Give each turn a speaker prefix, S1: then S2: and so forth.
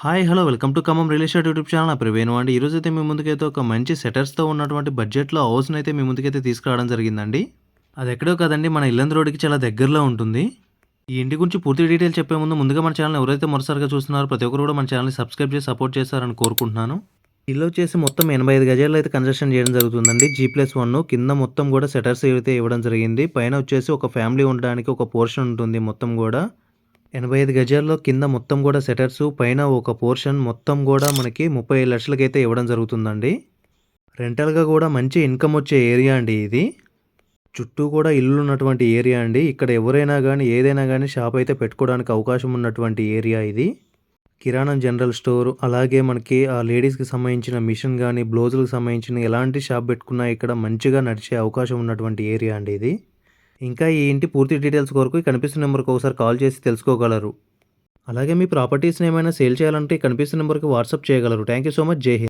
S1: Hi hello welcome to Khammam real estate YouTube channel. నా ప్రవేణు అండి. ఈరోజు అయితే మీ ముందుకైతే ఒక మంచి సెటర్స్తో ఉన్నటువంటి బడ్జెట్లో హౌస్ని అయితే మీ ముందుకైతే తీసుకురావడం జరిగిందండి. అది ఎక్కడో కదండి మన ఇల్లందు రోడ్డుకి చాలా దగ్గరలో ఉంటుంది. ఈ ఇంటి గురించి పూర్తి డీటెయిల్ చెప్పే ముందు ముందుగా మన ఛానల్ ఎవరైతే మొదటిసారిగా చూస్తున్నారో ప్రతి ఒక్కరు కూడా మన ఛానల్ని సబ్స్క్రైబ్ చేసి సపోర్ట్ చేస్తారని కోరుకుంటున్నాను. ఇల్లు వచ్చేసి మొత్తం ఎనభై ఐదు గజాల్లో అయితే కన్స్ట్రక్షన్ చేయడం జరుగుతుందండి. జీ ప్లస్ వన్ కింద మొత్తం కూడా సెటర్స్ అయితే ఇవ్వడం జరిగింది. పైన వచ్చేసి ఒక ఫ్యామిలీ ఉండడానికి ఒక పోర్షన్ ఉంటుంది మొత్తం కూడా. ఎనభై ఐదు గజాల్లో కింద మొత్తం కూడా సెటర్స్ పైన ఒక పోర్షన్ మొత్తం కూడా మనకి ముప్పై ఐదు లక్షలకైతే ఇవ్వడం జరుగుతుందండి. రెంటల్గా కూడా మంచి ఇన్కమ్ వచ్చే ఏరియా అండి ఇది. చుట్టూ కూడా ఇల్లు ఉన్నటువంటి ఏరియా అండి. ఇక్కడ ఎవరైనా కానీ ఏదైనా కానీ షాప్ అయితే పెట్టుకోవడానికి అవకాశం ఉన్నటువంటి ఏరియా ఇది. కిరాణా జనరల్ స్టోర్ అలాగే మనకి ఆ లేడీస్కి సంబంధించిన మిషన్ కానీ బ్లౌజులకు సంబంధించిన ఎలాంటి షాప్ పెట్టుకున్నా ఇక్కడ మంచిగా నడిచే అవకాశం ఉన్నటువంటి ఏరియా అండి ఇది. ఇంకా ఈ ఇంటి పూర్తి డీటెయిల్స్ కొరకు ఈ కనిపిస్తున్న నెంబర్కి ఒకసారి కాల్ చేసి తెలుసుకోగలరు. అలాగే మీ ప్రాపర్టీస్ని ఏమైనా సేల్ చేయాలంటే ఈ కనిపిస్తున్న నెంబర్కి వాట్సాప్ చేయగలరు. Thank you so much. Jai Hind.